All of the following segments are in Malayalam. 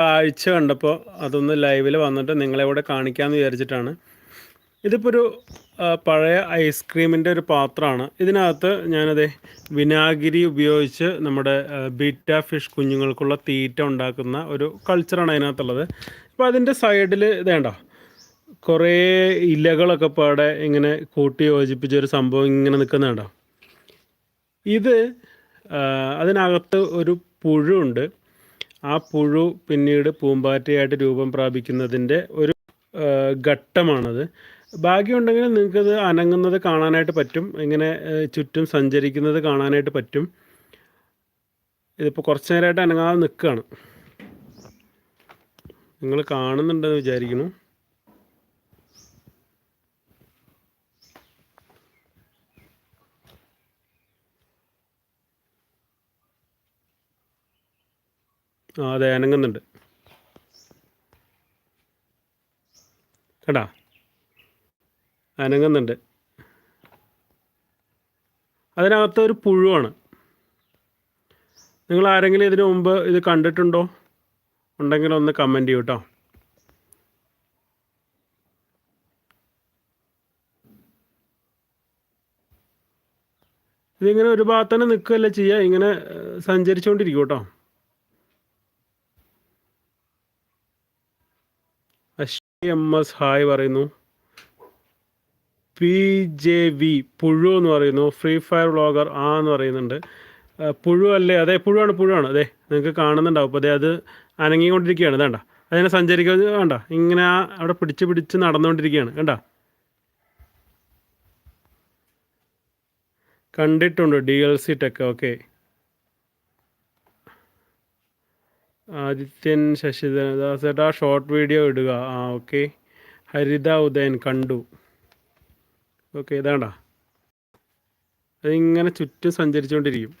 കാഴ്ച കണ്ടപ്പോൾ അതൊന്ന് ലൈവിൽ വന്നിട്ട് നിങ്ങളെ ഇവിടെ കാണിക്കാമെന്ന് വിചാരിച്ചിട്ടാണ്. ഇതിപ്പോൾ ഒരു പഴയ ഐസ്ക്രീമിന്റെ ഒരു പാത്രമാണ്. ഇതിനകത്ത് ഞാനത് വിനാഗിരി ഉപയോഗിച്ച് നമ്മുടെ ബീറ്റ ഫിഷ് കുഞ്ഞുങ്ങൾക്കുള്ള തീറ്റ ഉണ്ടാക്കുന്ന ഒരു കൾച്ചറാണ് അതിനകത്തുള്ളത്. അപ്പോൾ അതിന്റെ സൈഡിൽ ഇതേണ്ട കുറേ ഇലകളൊക്കെ പാടെ ഇങ്ങനെ കൂട്ടി യോജിപ്പിച്ച ഒരു സംഭവം ഇങ്ങനെ നിൽക്കുന്നുണ്ടോ ഇത് അതിനകത്ത് ഒരു പുഴുണ്ട് ആ പുഴു പിന്നീട് പൂമ്പാറ്റയായിട്ട് രൂപം പ്രാപിക്കുന്നതിന്റെ ഒരു ഘട്ടമാണത്. ഭാഗ്യമുണ്ടെങ്കിൽ നിങ്ങൾക്കത് അനങ്ങുന്നത് കാണാനായിട്ട് പറ്റും. ഇങ്ങനെ ചുറ്റും സഞ്ചരിക്കുന്നത് കാണാനായിട്ട് പറ്റും. ഇതിപ്പോൾ കുറച്ച് നേരമായിട്ട് അനങ്ങാതെ നിൽക്കുകയാണ്. നിങ്ങൾ കാണുന്നുണ്ടെന്ന് വിചാരിക്കുന്നു. ആ അതെ അനങ്ങുന്നുണ്ട്. കേട്ടാ അനങ്ങുന്നുണ്ട്. അതിനകത്ത് ഒരു പുഴുവാണ്. നിങ്ങൾ ആരെങ്കിലും ഇതിനു മുമ്പ് ഇത് കണ്ടിട്ടുണ്ടോ? ഉണ്ടെങ്കിൽ ഒന്ന് കമന്റ് ചെയ്യൂ കേട്ടോ ഇതിങ്ങനെ ഒരു ഭാഗത്ത് തന്നെ നിൽക്കുകയല്ല ചെയ്യുക? ഇങ്ങനെ സഞ്ചരിച്ചുകൊണ്ടിരിക്കും കേട്ടോ എം എസ് ഹായ് പറയുന്നു. പി ജെ വി പുഴു എന്ന് പറയുന്നു. ഫ്രീ ഫയർ വ്ളോഗർ ആ എന്ന് പറയുന്നുണ്ട്. പുഴു അല്ലേ? അതെ പുഴുവാണ് പുഴുവാണ്. അതെ നിങ്ങൾക്ക് കാണുന്നുണ്ടാവും. അപ്പോൾ അതെ അത് അനങ്ങിക്കൊണ്ടിരിക്കുകയാണ്. വേണ്ട അതിനെ സഞ്ചരിക്കുന്നത് വേണ്ട ഇങ്ങനെ അവിടെ പിടിച്ച് പിടിച്ച് നടന്നുകൊണ്ടിരിക്കുകയാണ്. കണ്ട? കണ്ടിട്ടുണ്ട്. D L C tech okay Adithyan Sasidharan ദാസേട്ടാ ഷോർട്ട് വീഡിയോ ഇടുക. ആ ഓക്കെ ഹരിത ഉദയൻ കണ്ടു. ഓക്കെ ഇതാണ്ടാ. അതിങ്ങനെ ചുറ്റും സഞ്ചരിച്ചുകൊണ്ടിരിക്കും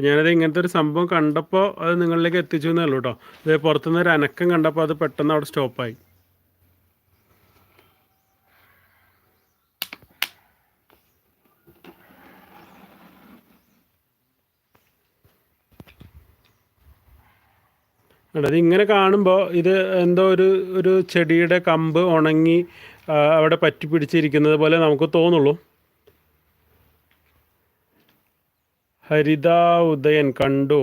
ഞാനത് ഇങ്ങനത്തെ ഒരു സംഭവം കണ്ടപ്പോൾ അത് നിങ്ങളിലേക്ക് എത്തിച്ചു എന്നേ ഉള്ളൂ കേട്ടോ ഇത് പുറത്തുനിന്ന് ഒരു അനക്കം കണ്ടപ്പോൾ അത് പെട്ടെന്ന് അവിടെ സ്റ്റോപ്പായി അത് ഇങ്ങനെ കാണുമ്പോൾ ഇത് എന്തോ ഒരു ഒരു ചെടിയുടെ കമ്പ് ഉണങ്ങി അവിടെ പറ്റി പിടിച്ചിരിക്കുന്നത് പോലെ നമുക്ക് തോന്നുള്ളൂ. ഹരിത ഉദയൻ കണ്ടു.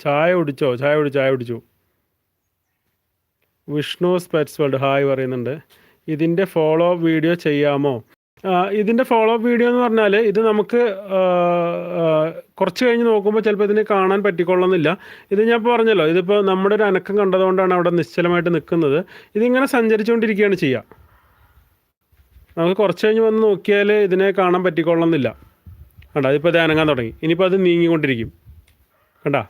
ചായ കുടിച്ചോ? ചായ കുടിച്ചു ചായ കുടിച്ചു. വിഷ്ണു സ്പെറ്റ്സ് വേൾഡ് ഹായ് പറയുന്നുണ്ട്. ഇതിന്റെ ഫോളോ വീഡിയോ ചെയ്യാമോ? ആ, ഇതിന്റെ ഫോളോ അപ്പ് വീഡിയോ എന്ന് പറഞ്ഞാൽ ഇത് നമുക്ക് കുറച്ച് കഴിഞ്ഞ് നോക്കുമ്പോൾ ചിലപ്പോൾ ഇതിന് കാണാൻ പറ്റിക്കൊള്ളുന്നില്ല. ഇത് ഞാൻ ഇപ്പോൾ പറഞ്ഞല്ലോ ഇതിപ്പോൾ നമ്മുടെ ഒരു അനക്കം കണ്ടതുകൊണ്ടാണ് അവിടെ നിശ്ചലമായിട്ട് നിൽക്കുന്നത്. ഇതിങ്ങനെ സഞ്ചരിച്ചുകൊണ്ടിരിക്കുകയാണ് ചെയ്യുക നമുക്ക് കുറച്ച് കഴിഞ്ഞ് വന്ന് നോക്കിയാൽ ഇതിനെ കാണാൻ പറ്റിക്കൊള്ളുന്നില്ല. കണ്ടാ അതിപ്പോൾ ഇത് അനങ്ങാൻ തുടങ്ങി. ഇനിയിപ്പോൾ അത് നീങ്ങിക്കൊണ്ടിരിക്കും. കണ്ടാ?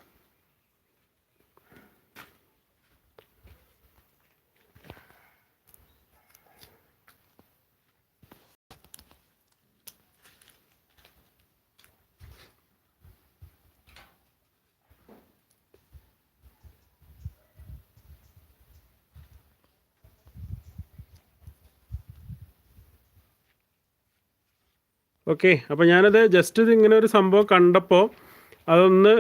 ഓക്കെ അപ്പോൾ ഞാനത് ജസ്റ്റ് ഇങ്ങനെ ഒരു സംഭവം കണ്ടപ്പോൾ അതൊന്ന്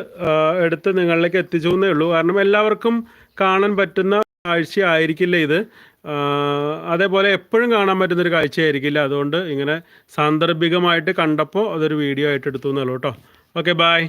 എടുത്ത് നിങ്ങളിലേക്ക് എത്തിച്ചു എന്നേ ഉള്ളൂ. കാരണം എല്ലാവർക്കും കാണാൻ പറ്റുന്ന കാഴ്ച ആയിരിക്കില്ല ഇത്. അതേപോലെ എപ്പോഴും കാണാൻ പറ്റുന്നൊരു കാഴ്ചയായിരിക്കില്ല. അതുകൊണ്ട് ഇങ്ങനെ സാന്ദർഭികമായിട്ട് കണ്ടപ്പോൾ അതൊരു വീഡിയോ ആയിട്ട് എടുത്തു എന്നുള്ളൂ കേട്ടോ. Okay bye